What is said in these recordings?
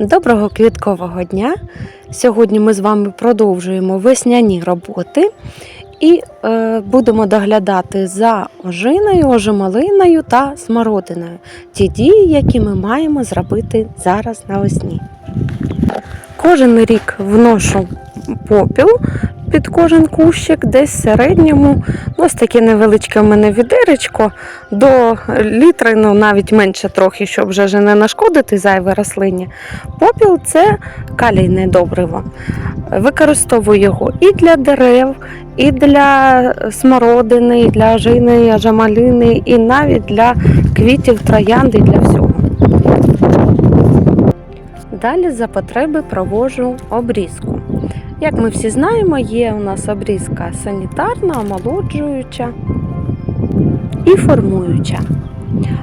Доброго квіткового дня! Сьогодні ми з вами продовжуємо весняні роботи і е, будемо доглядати за ожиною, ожималиною та смородиною. Ті дії, які ми маємо зробити зараз навесні. Кожен рік вношу попіл під кожен кущик, десь в середньому. ну, Ось таке невеличке в мене відеречко до літри, ну навіть менше трохи, щоб вже не нашкодити зайве рослині. Попіл це калійне добриво. Використовую його і для дерев, і для смородини, і для ожини, і ажамалини, і навіть для квітів, троянди, для всього. Далі за потреби проводжу обрізку. Як ми всі знаємо, є у нас обрізка санітарна, омолоджуюча і формуюча.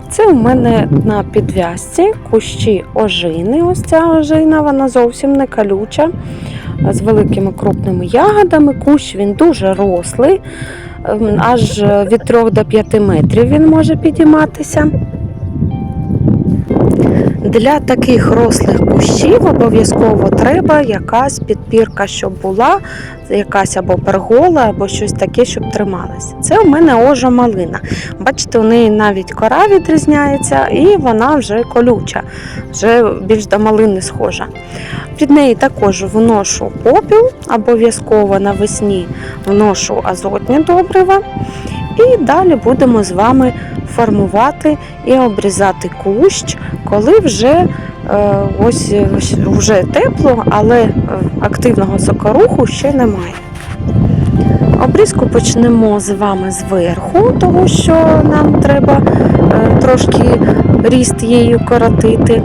Це у мене на підв'язці кущі ожини. Ось ця ожина, вона зовсім не колюча, з великими крупними ягодами. Кущ він дуже рослий, ем, аж від 3 до 5 метрів він може підійматися. Для таких рослих кущів обов'язково треба якась підпірка, щоб була, якась або пергола, або щось таке, щоб трималася. Це у мене ожа малина. Бачите, у неї навіть кора відрізняється і вона вже колюча, вже більш до малини схожа. Під неї також вношу попіл, обов'язково навесні вношу азотні добрива. І далі будемо з вами формувати і обрізати кущ, коли вже е, ось вже тепло, але е, активного сокоруху ще немає. Обрізку почнемо з вами зверху, тому що нам треба е, трошки ріст її коротити.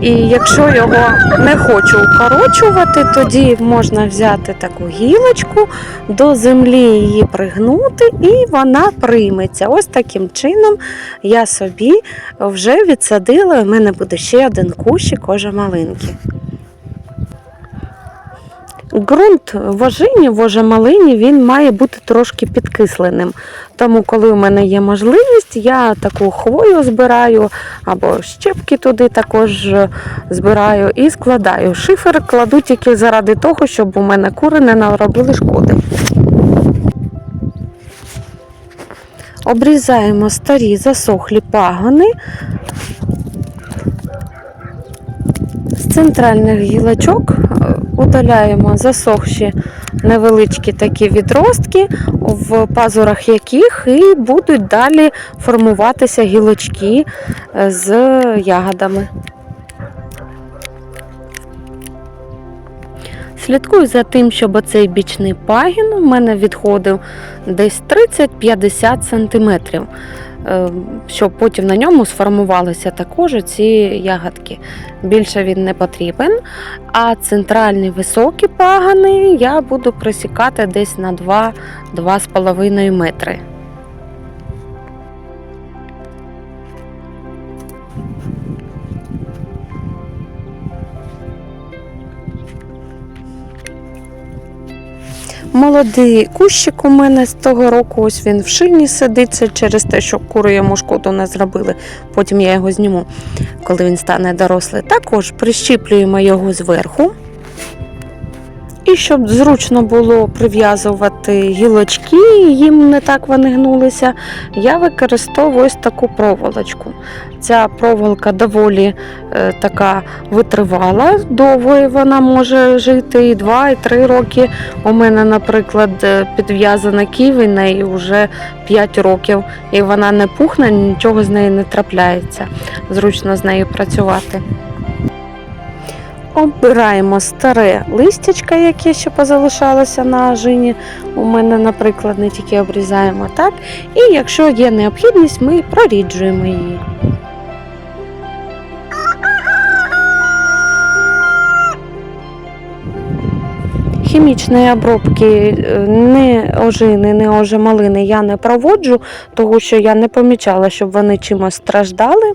І якщо його не хочу укорочувати, тоді можна взяти таку гілочку, до землі її пригнути, і вона прийметься. Ось таким чином я собі вже відсадила. У мене буде ще один кущик малинки. Ґрунт в ожині, в ожемалині, він має бути трошки підкисленим. Тому, коли у мене є можливість, я таку хвою збираю або щепки туди також збираю і складаю. Шифер кладу тільки заради того, щоб у мене кури не наробили шкоди. Обрізаємо старі засохлі пагони. З центральних гілочок удаляємо засохші невеличкі такі відростки, в пазурах яких і будуть далі формуватися гілочки з ягодами. Слідкую за тим, щоб оцей бічний пагін у мене відходив десь 30-50 см, щоб потім на ньому сформувалися також ці ягодки. Більше він не потрібен. А центральні високі пагани я буду присікати десь на 2-2,5 метри. Молодий кущик у мене з того року, ось він в шині сидиться через те, що кури йому шкоду не зробили. Потім я його зніму, коли він стане дорослий. Також прищіплюємо його зверху. І щоб зручно було прив'язувати гілочки, їм не так вони гнулися, я використовую ось таку проволочку. Ця проволока доволі е, така витривала, довго вона може жити і 2, і 3 роки. У мене, наприклад, е, підв'язана ківі, неї вже 5 років, і вона не пухне, нічого з неї не трапляється. Зручно з нею працювати. Обираємо старе листячка, яке ще позалишалося на ожині. У мене, наприклад, не тільки обрізаємо так. І якщо є необхідність, ми проріджуємо її. Хімічної обробки е, не ожини, не ожималини я не проводжу, тому що я не помічала, щоб вони чимось страждали.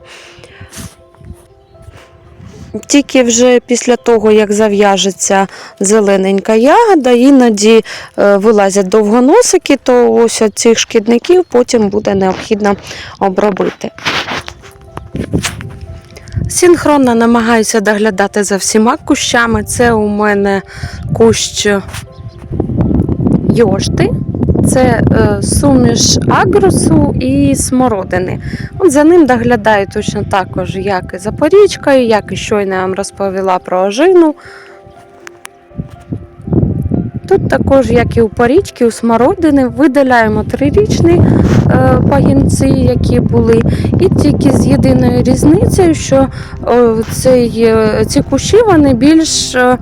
Тільки вже після того, як зав'яжеться зелененька ягода, іноді е, вилазять довгоносики, то ось цих шкідників потім буде необхідно обробити. Синхронно намагаюся доглядати за всіма кущами. Це у мене кущ йошти, це е, суміш агросу і смородини. От за ним доглядаю точно також, як і запорічкою, як і щойно я вам розповіла про ожину. Тут також, як і у порічки, у смородини, видаляємо трирічні е, пагінці, які були, і тільки з єдиною різницею, що е, цей, е, ці кущі вони більш е,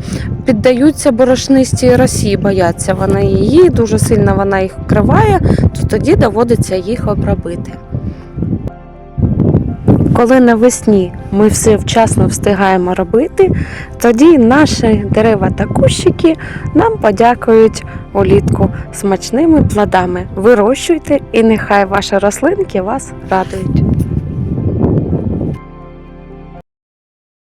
піддаються борошнистій росі, бояться вони її, дуже сильно вона їх вкриває, то тоді доводиться їх обробити. Коли навесні ми все вчасно встигаємо робити, тоді наші дерева та кущики нам подякують улітку смачними плодами. Вирощуйте і нехай ваші рослинки вас радують.